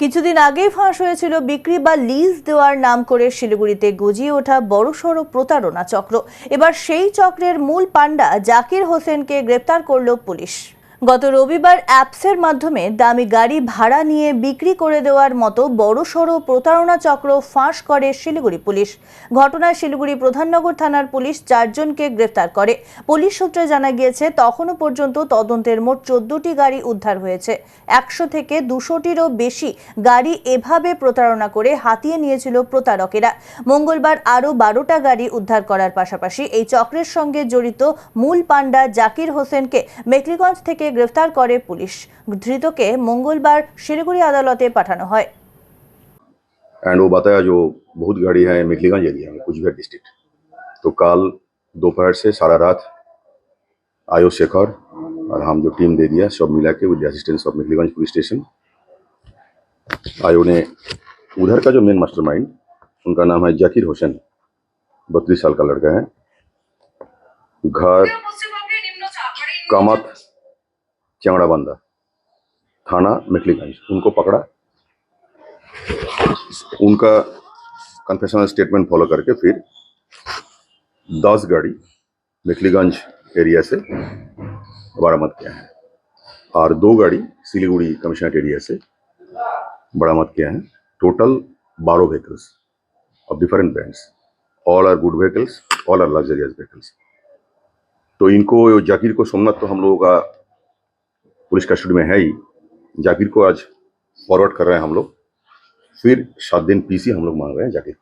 কিছুদিন আগেই ফাঁস হয়েছিল বিক্রি বা লিজ দেওয়ার নাম করে শিলিগুড়িতে গজিয়ে ওঠা বড়সড় প্রতারণা চক্র। এবার সেই চক্রের মূল পাণ্ডা জাকির হোসেনকে গ্রেপ্তার করল পুলিশ। গত রবিবার অ্যাপসের মাধ্যমে দামি গাড়ি ভাড়া নিয়ে বিক্রি করে দেওয়ার মতো বড়সড় প্রতারণা চক্র ফাঁস করে শিলিগুড়ি পুলিশ। ঘটনায় শিলিগুড়ি প্রধাননগর থানার পুলিশ চারজনকে গ্রেফতার করে। পুলিশ সূত্রে জানা গিয়েছে, তখনও পর্যন্ত তদন্তের মোট চোদ্দটি গাড়ি উদ্ধার হয়েছে। একশো থেকে দুশোটিরও বেশি গাড়ি এভাবে প্রতারণা করে হাতিয়ে নিয়েছিল প্রতারকেরা। মঙ্গলবার আরও বারোটা গাড়ি উদ্ধার করার পাশাপাশি এই চক্রের সঙ্গে জড়িত মূল পাণ্ডা জাকির হোসেনকে মেকলিগঞ্জ থেকে গ্রেফতার করে পুলিশ ধৃতকে মঙ্গলবার শিলিগুড়ি আদালতে পাঠানো হয় एंड वो बताया जो बहुत गाड़ी है मेखलीगंज एरिया में कुछ डिस्ट्रिक्ट तो कल दोपहर से सारा रात आयो शेखर और हम जो टीम दे दिया सब मिला के with assistance of Mekhliganj police station आयो ने उधर का जो मेन मास्टरमाइंड उनका नाम है जाकिर हुसैन बत्तीस साल का लड़का है घर कामत चंगड़ा बंदा। थाना मेखलीगंज उनको पकड़ा। उनका कन्फेशनल स्टेटमेंट फॉलो करके फिर दस गाड़ी मेखलीगंज एरिया से बरामद किया है। और दो गाड़ी सिलीगुड़ी कमिश्नरेट एरिया से बरामद किया है। टोटल बारह vehicles of different brands all are good vehicles all are luxurious vehicles तो इनको जाकिर को सोमनाथ तो हम लोगों का पुलिस कस्टडी में है ही। जाकिर को आज फॉरवर्ड कर रहे हैं हम लोग। फिर सात दिन पीसी हम लोग मांग रहे हैं जाकिर।